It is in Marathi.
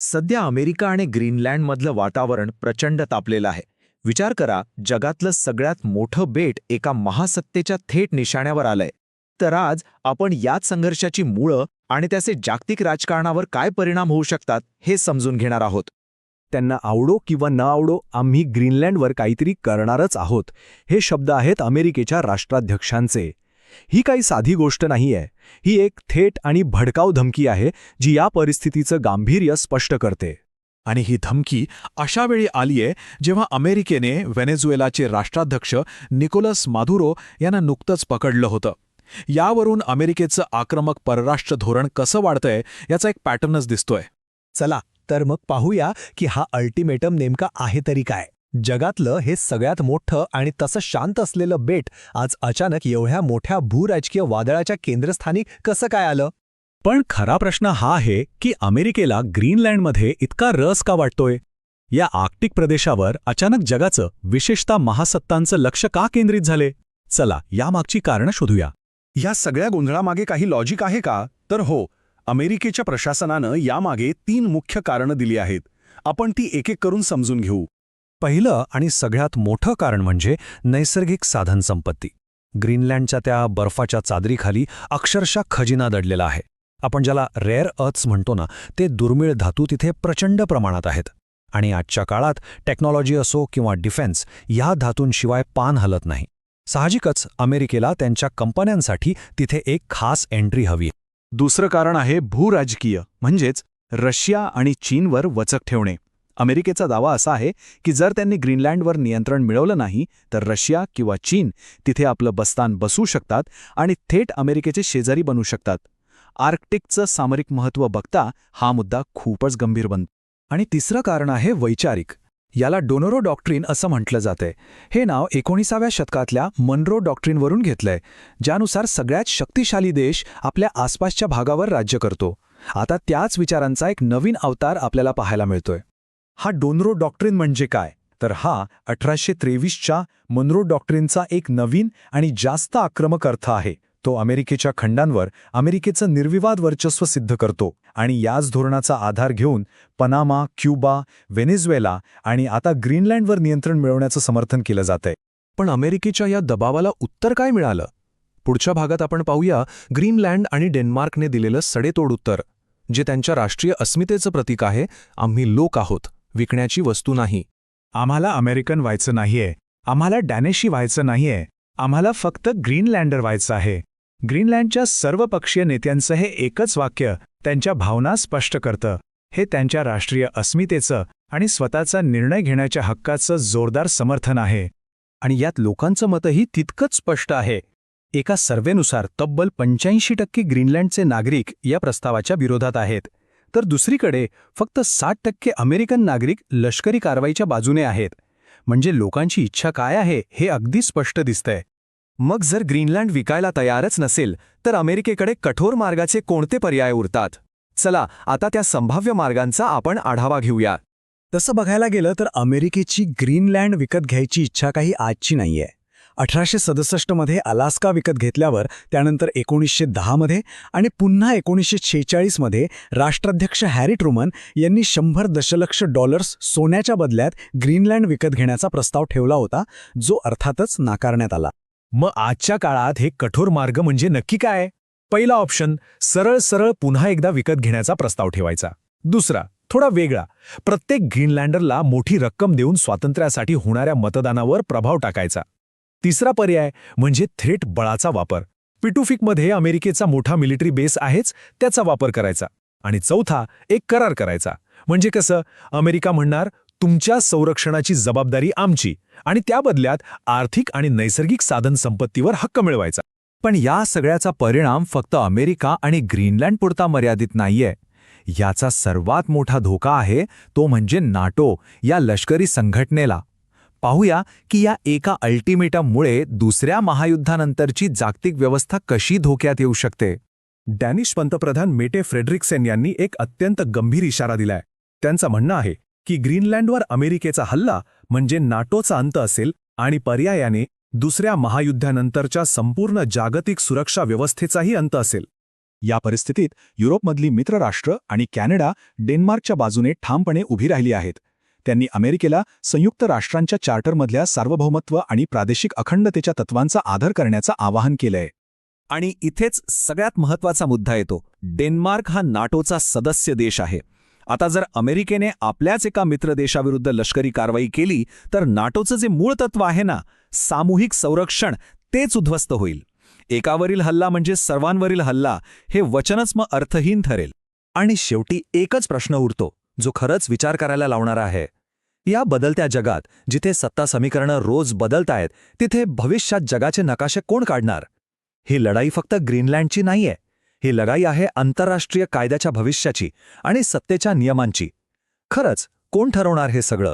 सध्या अमेरिका आणि ग्रीनलँडमधलं वातावरण प्रचंड तापलेलं आहे. विचार करा जगातलं सगळ्यात मोठं बेट एका महासत्तेच्या थेट निशाण्यावर आलंय. तर आज आपण याच संघर्षाची मुळं आणि त्याचे जागतिक राजकारणावर काय परिणाम होऊ शकतात हे समजून घेणार आहोत. त्यांना आवडो किंवा न आवडो आम्ही ग्रीनलँडवर काहीतरी करणारच आहोत. हे शब्द आहेत अमेरिकेच्या राष्ट्राध्यक्षांचे. ही काही साधी गोष्ट नाहीये. ही एक थेट आणि भडकाव धमकी आहे जी या परिस्थितीचं गांभीर्य स्पष्ट करते. आणि ही धमकी अशा वेळी आलीये जेव्हा अमेरिकेने व्हेनेझुएलाचे राष्ट्राध्यक्ष निकोलस माधुरो यांना नुकतंच पकडलं होतं. यावरून अमेरिकेचं आक्रमक परराष्ट्र धोरण कसं वाढतंय याचा एक पॅटर्नच दिसतोय. चला तर मग पाहूया की हा अल्टिमेटम नेमका आहे तरी काय. जगातलं हे सगळ्यात मोठं आणि तसं शांत असलेलं बेट आज अचानक एवढ्या मोठ्या भूराजकीय वादळाच्या केंद्रस्थानी कसं काय आलं? पण खरा प्रश्न हा आहे की अमेरिकेला ग्रीनलँडमध्ये इतका रस का वाटतोय? या आर्क्टिक प्रदेशावर अचानक जगाचं विशेषतः महासत्तांचं लक्ष का केंद्रित झाले? चला यामागची कारणं शोधूया. या सगळ्या गोंधळामागे काही लॉजिक आहे का? तर हो अमेरिकेच्या प्रशासनानं यामागे तीन मुख्य कारणं दिली आहेत. आपण ती एक एक करून समजून घेऊ. पहिलं आणि सगळ्यात मोठं कारण म्हणजे नैसर्गिक साधनसंपत्ती. ग्रीनलँडच्या त्या बर्फाच्या चादरीखाली अक्षरशः खजिना दडलेला आहे. आपण ज्याला रेअर अर्थ्स म्हणतो ना ते दुर्मिळ धातू तिथे प्रचंड प्रमाणात आहेत. आणि आजच्या काळात टेक्नॉलॉजी असो किंवा डिफेन्स या धातूंशिवाय पान हलत नाही. साहजिकच अमेरिकेला त्यांच्या कंपन्यांसाठी तिथे एक खास एंट्री हवी दुसरं कारण आहे भूराजकीय म्हणजेच रशिया आणि चीनवर वचक ठेवणे. अमेरिकेचा दावा असा आहे की जर त्यांनी ग्रीनलँडवर नियंत्रण मिळवलं नाही तर रशिया किंवा चीन तिथे आपलं बस्तान बसू शकतात आणि थेट अमेरिकेचे शेजारी बनू शकतात. आर्क्टिकचं सामरिक महत्त्व बघता हा मुद्दा खूपच गंभीर बनतो आणि तिसरं कारण आहे वैचारिक. याला डोनोरो डॉक्ट्रीन असं म्हटलं जातंय. हे नाव एकोणीसाव्या शतकातल्या मनरो डॉक्ट्रीनवरून घेतलंय ज्यानुसार सगळ्यात शक्तिशाली देश आपल्या आसपासच्या भागावर राज्य करतो. आता त्याच विचारांचा एक नवीन अवतार आपल्याला पाहायला मिळतोय. हा डोनरो डॉक्ट्रिन म्हणजे काय? तर हा अठराशे त्रेवीसच्या मनरो डॉक्ट्रीनचा एक नवीन आणि जास्त आक्रमक अर्थ आहे. तो अमेरिकेच्या खंडांवर अमेरिकेचं निर्विवाद वर्चस्व सिद्ध करतो आणि याच धोरणाचा आधार घेऊन पनामा क्युबा व्हेनेझुएला आणि आता ग्रीनलँडवर नियंत्रण मिळवण्याचं समर्थन केलं जातंय. पण अमेरिकेच्या या दबावाला उत्तर काय मिळालं? पुढच्या भागात आपण पाहूया ग्रीनलँड आणि डेन्मार्कने दिलेलं सडेतोड उत्तर जे त्यांच्या राष्ट्रीय अस्मितेचं प्रतीक आहे आम्ही लोक आहोत. विकण्याची वस्तू नाही. आम्हाला अमेरिकन व्हायचं नाहीये. आम्हाला डॅनेशी व्हायचं नाहीये. आम्हाला फक्त ग्रीनलँडर व्हायचं आहे. ग्रीनलँडच्या सर्व पक्षीय नेत्यांचं हे एकच वाक्य त्यांच्या भावना स्पष्ट करतं. हे त्यांच्या राष्ट्रीय अस्मितेचं आणि स्वतःचा निर्णय घेण्याच्या हक्काचं जोरदार समर्थन आहे. आणि यात लोकांचं मतही तितकंच स्पष्ट आहे. एका सर्व्हेनुसार तब्बल पंच्याऐंशी टक्के ग्रीनलँडचे नागरिक या प्रस्तावाच्या विरोधात आहेत. तर दुसरीकडे फक्त साठ टक्के अमेरिकन नागरिक लष्करी कारवाईच्या बाजूने आहेत. म्हणजे लोकांची इच्छा काय आहे हे अगदी स्पष्ट दिसतंय. मग जर ग्रीनलँड विकायला तयारच नसेल तर अमेरिकेकडे कठोर मार्गाचे कोणते पर्याय उरतात? चला आता त्या संभाव्य मार्गांचा आपण आढावा घेऊया. तसं बघायला गेलं तर अमेरिकेची ग्रीनलँड विकत घ्यायची इच्छा काही आजची नाहीये. अठराशे सदुसष्टमध्ये अलास्का विकत घेतल्यावर त्यानंतर एकोणीसशे दहामध्ये आणि पुन्हा एकोणीसशे शेहेचाळीसमध्ये राष्ट्राध्यक्ष हॅरी ट्रुमन यांनी शंभर दशलक्ष डॉलर्स सोन्याच्या बदल्यात ग्रीनलँड विकत घेण्याचा प्रस्ताव ठेवला होता जो अर्थातच नाकारण्यात आला. मग आजच्या काळात हे कठोर मार्ग म्हणजे नक्की काय? पहिला ऑप्शन सरळ सरळ पुन्हा एकदा विकत घेण्याचा प्रस्ताव ठेवायचा. दुसरा थोडा वेगळा प्रत्येक ग्रीनलँडरला मोठी रक्कम देऊन स्वातंत्र्यासाठी होणाऱ्या मतदानावर प्रभाव टाकायचा. तिसरा पर्याय म्हणजे थेट बळाचा वापर. पिटुफिकमध्ये अमेरिकेचा मोठा मिलिटरी बेस आहेच त्याचा वापर करायचा. आणि चौथा एक करार करायचा. म्हणजे कसं? अमेरिका म्हणणार तुमच्या संरक्षणाची जबाबदारी आमची आणि त्या बदल्यात आर्थिक आणि नैसर्गिक साधन संपत्तीवर हक्क मिळवायचा. पण या सगळ्याचा परिणाम फक्त अमेरिका आणि ग्रीनलँडपुरता मर्यादित नाहीये. याचा सर्वात मोठा धोका आहे तो म्हणजे नाटो या लष्करी संघटनेला. पाहूया की या एका अल्टिमेटममुळे दुसऱ्या महायुद्धानंतरची जागतिक व्यवस्था कशी धोक्यात येऊ शकते? डॅनिश पंतप्रधान मेटे फ्रेडरिक्सेन यांनी एक अत्यंत गंभीर इशारा दिलाय. त्यांचं म्हणणं आहे की ग्रीनलँडवर अमेरिकेचा हल्ला म्हणजे नाटोचा अंत असेल आणि पर्यायाने दुसऱ्या महायुद्धानंतरच्या संपूर्ण जागतिक सुरक्षा व्यवस्थेचाही अंत असेल. या परिस्थितीत युरोपमधली मित्रराष्ट्र आणि कॅनडा डेन्मार्कच्या बाजूने ठामपणे उभी राहिली आहेत. त्यांनी अमेरिकेला संयुक्त राष्ट्रांच्या चार्टरमधल्या सार्वभौमत्व आणि प्रादेशिक अखंडतेच्या तत्वांचा आदर करण्याचं आवाहन केलंय. आणि इथेच सगळ्यात महत्त्वाचा मुद्दा येतो. डेन्मार्क हा नाटोचा सदस्य देश आहे. आता जर अमेरिकेने आपल्याच एका मित्र देशाविरुद्ध लष्करी कारवाई केली तर नाटोचं जे मूळ तत्व आहे ना सामूहिक संरक्षण तेच उद्ध्वस्त होईल. एकावरील हल्ला म्हणजे सर्वांवरील हल्ला हे वचनच मग अर्थहीन ठरेल. आणि शेवटी एकच प्रश्न उरतो जो खरंच विचार करायला लावणारा आहे. या बदलत्या जगात जिथे सत्ता समीकरणं रोज बदलतायत तिथे भविष्यात जगाचे नकाशे कोण काढणार? ही लढाई फक्त ग्रीनलँडची नाहीये. ही लढाई आहे आंतरराष्ट्रीय कायद्याच्या भविष्याची आणि सत्तेच्या नियमांची. खरंच कोण ठरवणार हे सगळं?